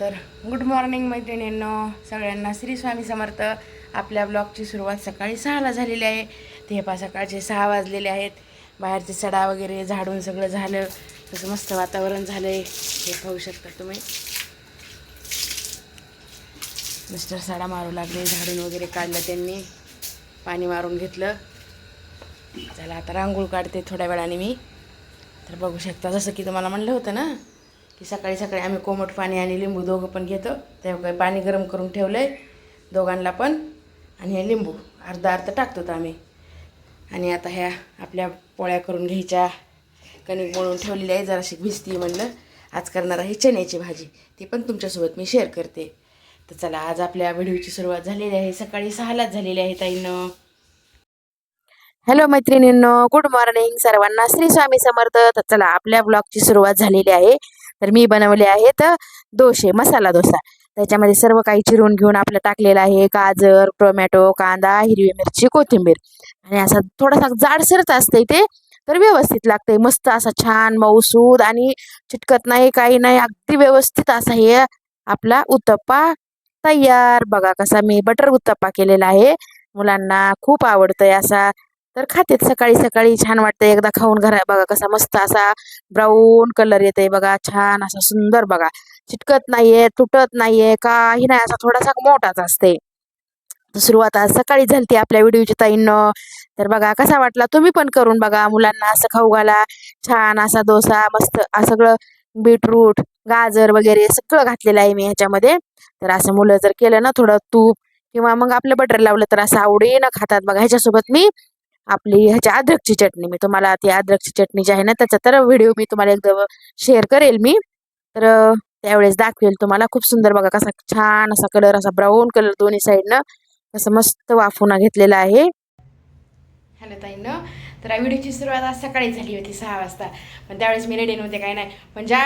तर good morning मैत्रिणींनो. सगळ्यांना श्री स्वामी समर्थ. आपल्या ब्लॉगची सुरुवात सकाळी सहाला झालेली आहे. ते पा सकाळचे सहा वाजलेले आहेत. बाहेरचे सडा वगैरे झाडून सगळं झालं. तसं मस्त वातावरण झालं आहे हे पाहू शकता तुम्ही. मिस्टर सडा मारू लागले. झाडून वगैरे काढलं त्यांनी. पाणी मारून घेतलं. चला आता रांगोळ काढते थोड्या वेळाने मी. तर बघू शकता जसं की तुम्हाला म्हणलं होतं ना? की सकाळी सकाळी आम्ही कोमट पाणी आणि लिंबू दोघं पण घेतो. तेव्हा काही पाणी गरम करून ठेवलं आहे दोघांना पण. आणि हे लिंबू अर्धा अर्ध टाकतो तर आम्ही. आणि आता ह्या आपल्या पोळ्या करून घ्यायच्या. कणिक मळून ठेवलेली आहे जराशी भिजती म्हणलं. आज करणार आहे चण्याची भाजी. ती पण तुमच्यासोबत मी शेअर करते. तर चला आज आपल्या व्हिडिओची सुरुवात झालेली आहे. सकाळी सहालाच झालेली आहे ताईनं. हॅलो मैत्रिणींनो. गुड मॉर्निंग सर्वांना. श्री स्वामी समर्थ. तर चला आपल्या ब्लॉगची सुरुवात झालेली आहे. तर मी बनवले आहेत डोसे मसाला डोसा. त्याच्यामध्ये सर्व काही चिरून घेऊन आपलं टाकलेलं आहे गाजर टोमॅटो कांदा हिरवी मिरची कोथिंबीर. आणि असा थोडासा जाडसरच असतं ते तर व्यवस्थित लागते मस्त असा छान मऊसूद आणि चिटकत नाही काही नाही अगदी व्यवस्थित असा हे आपला उत्तप्पा तयार. बघा कसा मी बटर उत्तप्पा केलेला आहे. मुलांना खूप आवडतंय असा तर खातेत सकाळी सकाळी छान वाटतंय. एकदा खाऊन घरा बघा कसा मस्त असा ब्राऊन कलर येते बघा छान असा सुंदर बघा. चिटकत नाहीये तुटत नाहीये काही नाही असा थोडासा मोठाच असते सुरुवात आज सकाळी झाली आपल्या व्हिडिओची ताईंनं. तर बघा कसा वाटला तुम्ही पण करून बघा मुलांना असं खाऊ घाला. छान असा डोसा मस्त सगळं बीटरूट गाजर वगैरे सगळं घातलेलं आहे मी ह्याच्यामध्ये. तर असं मुलं जर केलं ना थोडं तूप किंवा मग आपलं बटर लावलं तर असं आवडीनं खातात बघा. ह्याच्यासोबत मी आपली ह्याची अद्रकची चटणी. मी तुम्हाला ती अद्रकची चटणी जी आहे ना त्याचा तर व्हिडिओ मी तुम्हाला एकदम शेअर करेल मी. तर त्यावेळेस दाखवेल तुम्हाला. खूप सुंदर बघा कसा छान असा कलर असा ब्राऊन कलर दोन्ही साईडनं असं मस्त वाफुना घेतलेला आहे. हॅलो ताईनं. तर व्हिडिओची सुरुवात आज सकाळी झाली होती सहा वाजता. पण त्यावेळेस मी रेडी नव्हते काही नाही. पण ज्या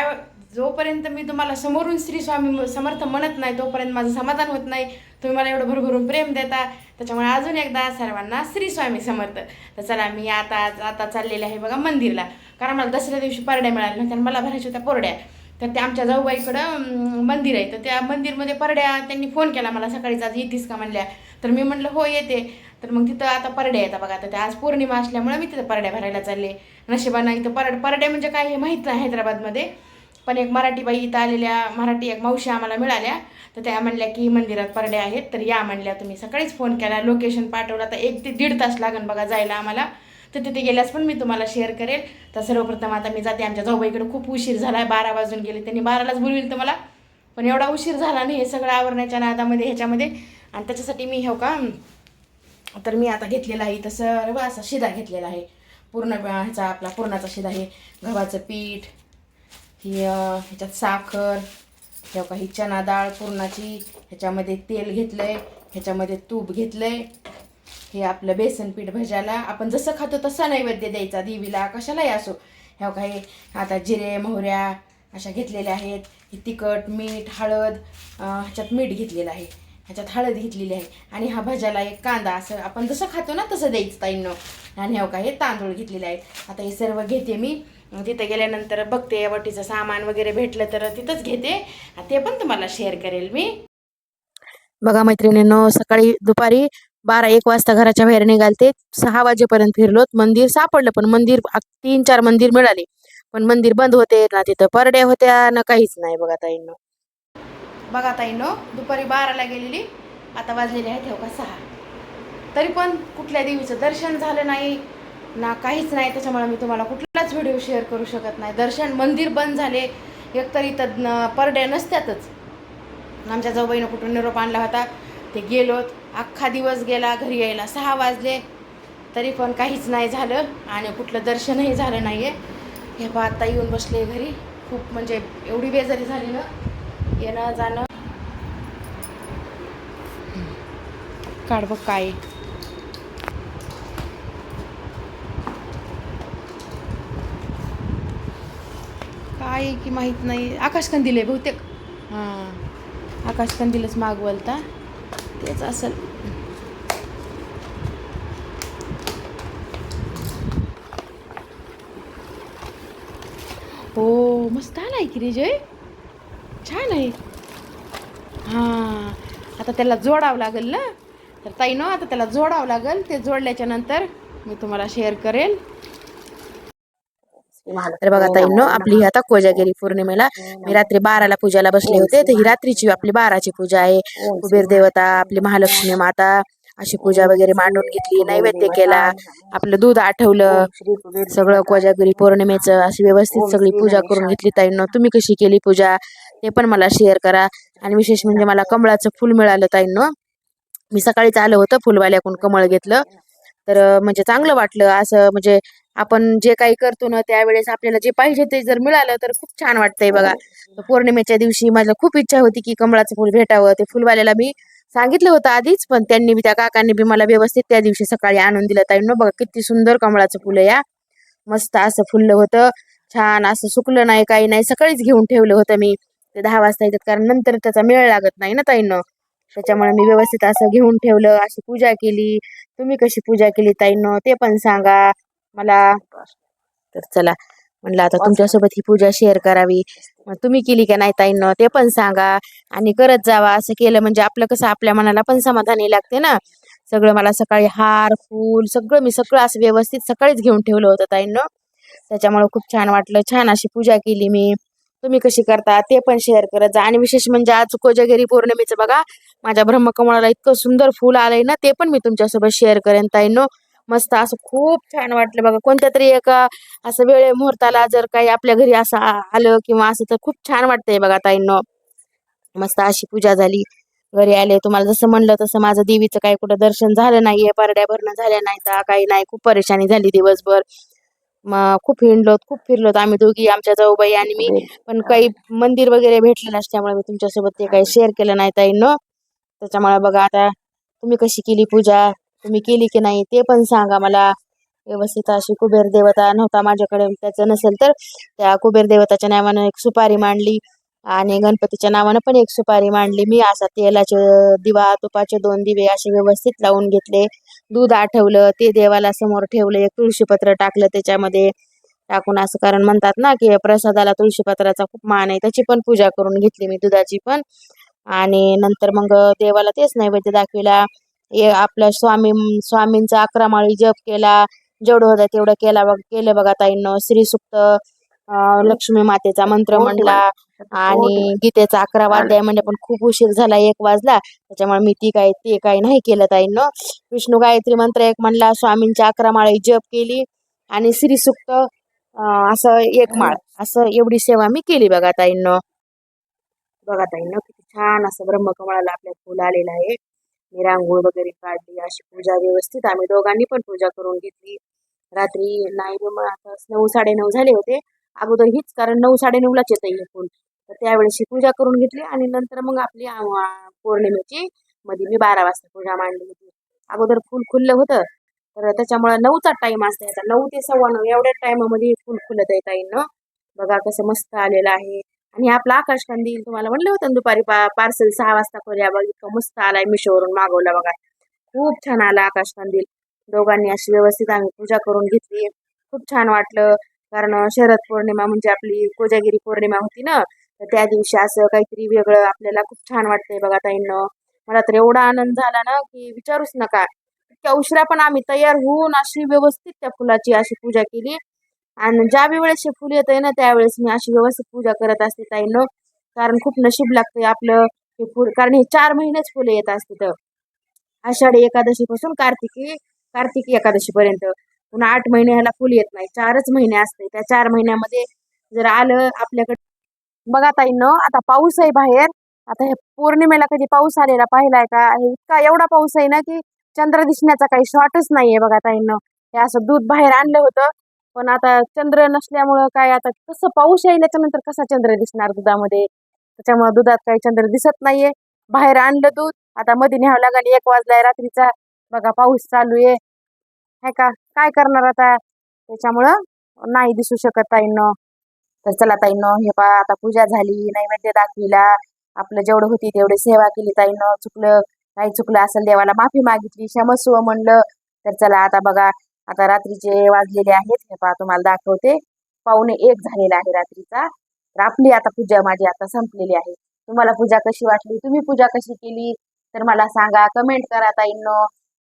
जोपर्यंत मी तुम्हाला समोरून श्री स्वामी समर्थ म्हणत नाही तोपर्यंत माझं समाधान होत नाही. तुम्ही मला एवढं भरभरून प्रेम देता. त्याच्यामुळे अजून एकदा सर्वांना श्री स्वामी समर्थ. तर चला मी आता आता चाललेले आहे बघा मंदिरला. कारण मला दसऱ्या दिवशी परड्या मिळाल्या नव्हत्या आणि मला भरायच्या होत्या परड्या. तर त्या आमच्या जाऊबाईकडं मंदिर आहे. तर त्या मंदिरमध्ये परड्या त्यांनी फोन केला मला सकाळीच आज येतीस का म्हणल्या. तर मी म्हटलं हो येते. तर मग तिथं आता परड्या येतात बघा. आता त्या आज पौर्णिमा असल्यामुळे मी तिथं परड्या भरायला चालले. नशिबानं इथं परड परड्या म्हणजे काय हे माहीत नाही हैदराबादमध्ये. पण एक मराठी बाई इथं आलेल्या मराठी एक मावशी आम्हाला मिळाल्या. तर त्या म्हणल्या की मंदिरात परड्या आहेत. तर या म्हणल्या तुम्ही सकाळीच फोन केला लोकेशन पाठवलं. तर एक ते दीड तास लागेल बघा जायला आम्हाला. तर तिथे गेल्यास पण मी तुम्हाला शेअर करेल. तर सर्वप्रथम आता मी जाते. आमच्या जाऊबाईकडे खूप उशीर झाला आहे बारा वाजून गेले. त्यांनी बारालाच बोलविल तर मला. पण एवढा उशीर झाला नाही. हे सगळं आवरण्याच्या नादामध्ये ह्याच्यामध्ये. आणि त्याच्यासाठी मी हो का तर मी आता घेतलेला आहे. तसं सर्व असा शिदा घेतलेला आहे. पूर्ण ह्याचा आपला पूर्णाचा शिदा आहे. गव्हाचं पीठ ही ह्याच्यात साखर ह्या काही चना डाळ पुरणाची ह्याच्यामध्ये तेल घेतलं आहे ह्याच्यामध्ये तूप घेतलं आहे हे आपलं बेसन पीठ भजायला आपण जसं खातो तसा नैवेद्य द्यायचा देवीला कशालाही असो. ह्या काही आता जिरे मोहऱ्या अशा घेतलेल्या आहेत. तिखट मीठ हळद ह्याच्यात मीठ घेतलेलं आहे. ह्याच्यात हळद घेतलेली आहे. आणि हा भज्याला एक कांदा असं आपण जसं खातो ना तसं द्यायचं ताईंनं. आणि हो ह्या काही तांदूळ घेतलेले आहेत. आता हे सर्व घेते मी. तिथं गेल्यानंतर बघते वटीचं सामान वगैरे भेटलं तर तिथंच घेते. ते पण तुम्हाला शेअर करेल मी. बघा मैत्रिणींनो सकाळी दुपारी बारा एक वाजता घराच्या बाहेर निघालते. सहा वाजेपर्यंत फिरलोत. मंदिर सापडलं पण मंदिर तीन चार मंदिर मिळाले. पण मंदिर बंद होते ना तिथं परड्या होत्या ना काहीच नाही बघा ताईंनो. बघा ताईनो दुपारी बाराला गेलेली आता वाजलेली आहे ठेव का सहा. तरी पण कुठल्या देवीचं दर्शन झालं नाही ना काहीच नाही त्याच्यामुळे मी तुम्हाला कुठलाच व्हिडिओ शेअर करू शकत नाही. दर्शन मंदिर बंद झाले एकतर इथं परड्या नसत्यातच. आमच्या जाऊबाईनं कुठून निरोप आणला होता ते गेलोत अख्खा दिवस गेला घरी यायला सहा वाजले तरी पण काहीच नाही झालं आणि कुठलं दर्शनही झालं नाही आहे हे पहा आता येऊन बसले घरी. खूप म्हणजे एवढी बेजारी झाली ना येणं जाणं. काढ बघ काय काय की माहीत नाही. आकाशकंदील आहे बहुतेक. हां. आकाशकंदीलच मागवलता. तेच असेल. हो मस्त आलाय की रे जय. छान आहे. हां आता त्याला जोडावं लागेल ना? तर ताई आता त्याला जोडावं लागेल. ते जोडल्याच्या नंतर मी तुम्हाला शेअर करेल तर बघा ताईनो आपली ही आता कोजागिरी पौर्णिमेला. मी रात्री बाराला पूजाला बसले होते. तर ही रात्रीची आपली बाराची पूजा आहे. कुबेर देवता आपली महालक्ष्मी माता अशी पूजा वगैरे मांडून घेतली नैवेद्य केला आपलं दूध आठवलं सगळं कोजागिरी पौर्णिमेचं अशी व्यवस्थित सगळी पूजा करून घेतली ताईंनो तुम्ही कशी केली पूजा? ते पण मला शेअर करा. आणि विशेष म्हणजे मला कमळाचं फुल मिळालं ताईंनो. मी सकाळीच आलं होतं फुलवाल्याकडून कमळ घेतलं. तर म्हणजे चांगलं वाटलं. असं म्हणजे आपण जे काही करतो ना त्यावेळेस आपल्याला जे पाहिजे ते जर मिळालं तर खूप छान वाटतंय बघा. पौर्णिमेच्या दिवशी माझ्या खूप इच्छा होती की कमळाचं फुल भेटावं. ते फुलवाल्याला मी सांगितलं होतं आधीच पण त्यांनी बी त्या काकांनी बी मला व्यवस्थित त्या दिवशी सकाळी आणून दिलं. ताईंनो बघा किती सुंदर कमळाचं फुलं या. मस्त असं फुललं होतं. छान असं सुकलं नाही काही नाही सकाळीच घेऊन ठेवलं होतं मी. ते दहा वाजता येतात कारण नंतर त्याचा मेळ लागत नाही ना ताईंनो. त्याच्यामुळे मी व्यवस्थित असं घेऊन ठेवलं अशी पूजा केली. तुम्ही कशी पूजा केली ताईनं ते पण सांगा. मला तर चला म्हणलं आता तुमच्यासोबत ही पूजा शेअर करावी. तुम्ही केली का नाही ताईनं ते पण सांगा. आणि करत जावा असं केलं म्हणजे आपलं कसं आपल्या मनाला पण समाधानी लागते ना. सगळं मला सकाळी हार फूल सगळं मी सगळं असं व्यवस्थित सकाळीच घेऊन ठेवलं होतं ताईनं. त्याच्यामुळे खूप छान वाटलं. छान अशी पूजा केली मी. तुम्ही कशी करता ते पण शेअर करत जा. आणि विशेष म्हणजे आज कोजागिरी पौर्णिमेचं बघा माझ्या ब्रह्मकमळाला इतकं सुंदर फुल आलंय ना ते पण मी तुमच्यासोबत शेअर करेन ताईंनो. मस्त असं खूप छान वाटलं बघा. कोणत्या तरी एका असं वेळे मुहूर्ताला जर काही आपल्या घरी असं आलं किंवा असं तर खूप छान वाटतंय बघा ताईंनो. मस्त अशी पूजा झाली. घरी आले तुम्हाला जसं म्हणलं तसं माझं देवीचं काही कुठं दर्शन झालं नाहीये परड्या भरणं झाल्या नाही तर काही नाही. खूप परेशानी झाली दिवसभर. खूप हिंडलोत खूप फिरलोत आम्ही दोघी आमच्या जाऊबाई आणि मी. पण काही मंदिर वगैरे भेटलं नसल्यामुळे मी तुमच्यासोबत ते काही शेअर केलं नाही ताईंनो त्याच्यामुळे बघा आता तुम्ही कशी केली पूजा तुम्ही केली की नाही ते पण सांगा मला. व्यवस्थित अशी कुबेर देवता नव्हता माझ्याकडे त्याचं नसेल तर त्या कुबेर देवताच्या नावानं एक सुपारी मांडली. आणि गणपतीच्या नावानं पण एक सुपारी मांडली. मी असा तेलाचे दिवा तुपाचे दोन दिवे असे व्यवस्थित लावून घेतले. दूध आठवलं ते देवाला समोर ठेवलं एक तुळशीपत्र टाकलं त्याच्यामध्ये टाकून असं कारण म्हणतात ना की प्रसादाला तुळशीपत्राचा खूप मान आहे. त्याची पण पूजा करून घेतली मी दुधाची पण. आणि नंतर मग देवाला तेच नैवेद्य दाखविला. हे आपल्या स्वामी स्वामींचा अकरा माळी जप केला. जेवढं होतं तेवढं केला बघ केलं बघा ताईंनो. श्री सुप्त लक्ष्मी मातेचा मंत्र म्हणला आणि गीतेचा अकरा अध्याय म्हणजे पण खूप उशीर झाला एक वाजला. त्याच्यामुळे मी ती काय ते काही नाही केलं ताईंनो. विष्णू गायत्री मंत्र एक म्हणला स्वामींच्या अकरा माळी जप केली आणि श्रीसुक्त अं, असं एक माळ. असं एवढी सेवा मी केली बघा ताईंनो. बघा ताईंनो किती छान असं ब्रह्मकमळाला आपल्या फुल आलेलं आहे. मी रांगोळ वगैरे काढली अशी पूजा व्यवस्थित आम्ही दोघांनी पण पूजा करून घेतली. रात्री नाही मग आता नऊ साडेनऊ झाले होते. अगोदर हीच कारण नऊ साडे नऊलाच येतं हे फुल तर त्यावेळेस पूजा करून घेतली आणि नंतर मग आपली पौर्णिमेची मध्ये मी बारा वाजता पूजा मांडली होती. अगोदर फुल खुललं होतं. तर त्याच्यामुळे नऊचा टाइम असता याचा नऊ ते सव्वा नऊ एवढ्या टायमामध्ये फुल खुलत आहे ताईंनं. बघा कसं मस्त आलेलं आहे. आणि आपला आकाश कंदील तुम्हाला म्हणलं होतं दुपारी पा पार्सल सहा वाजता करूया बघ. इतकं मस्त आलाय मिशोवरून मागवला बघा. खूप छान आला आकाश कंदील दोघांनी अशी व्यवस्थित आम्ही पूजा करून घेतली. खूप छान वाटलं. कारण शरद पौर्णिमा म्हणजे आपली कोजागिरी पौर्णिमा होती ना तर त्या दिवशी असं काहीतरी वेगळं आपल्याला खूप छान वाटतंय बघा ताईंनं. मला तर एवढा आनंद झाला ना की विचारूच नका. इतक्या उशिरा पण आम्ही तयार होऊन अशी व्यवस्थित त्या फुलाची अशी पूजा केली. आणि ज्या वेळेस हे फुल येतंय ना त्यावेळेस मी अशी व्यवस्थित पूजा करत असते ताईनं. कारण खूप नशीब लागते आपलं हे फुल कारण हे चार महिनेच फुलं येत असते तर आषाढी एकादशीपासून कार्तिकी कार्तिकी एकादशीपर्यंत. पुन्हा आठ महिने ह्याला फुल येत नाही. चारच महिने असते. त्या चार महिन्यामध्ये जर आलं आपल्याकडे बघा ताईनं आता पाऊस आहे बाहेर. आता हे पौर्णिमेला कधी पाऊस आलेला पाहिलाय का? इतका एवढा पाऊस आहे ना की चंद्र दिसण्याचा काही शॉर्टच नाहीये बघा ताईनं हे असं दूध बाहेर आणलं होतं. पण आता चंद्र नसल्यामुळं काय आता कसं पाऊस येईल त्याच्यानंतर कसा चंद्र दिसणार दुधामध्ये? त्याच्यामुळे दुधात काही चंद्र दिसत नाहीये. बाहेर आणलं दूध. आता मध्ये न्यावं लागेल. एक वाजलाय रात्रीचा. बघा पाऊस चालू आहे. हाय का? काय करणार आता? त्याच्यामुळं नाही दिसू शकत ताईनं. तर चला ताईंनो हे पा आता पूजा झाली नैवेद्य दाखविला. आपलं जेवढं होती तेवढी सेवा केली ताईनं. चुकलं काही चुकलं असेल देवाला माफी मागितली क्षमस्व म्हणलं. तर चला आता बघा आता रात्रीचे वाजलेले आहेत. हे पहा तुम्हाला दाखवते. पाहुणे एक झालेला आहे रात्रीचा. तर आपली आता पूजा माझी आता संपलेली आहे. तुम्हाला पूजा कशी वाटली? तुम्ही पूजा कशी केली? तर मला सांगा. कमेंट करा ताईंनो.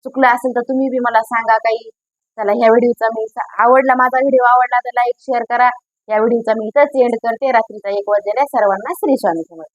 चुकलं असेल तर तुम्ही बी मला सांगा काही. चला ह्या व्हिडिओचा मी आवडला माझा व्हिडिओ आवडला तर लाईक शेअर करा. या व्हिडिओचा मी इथंच एंड करते. रात्रीचा एक वाजलेल्या सर्वांना श्री स्वामी समर्थ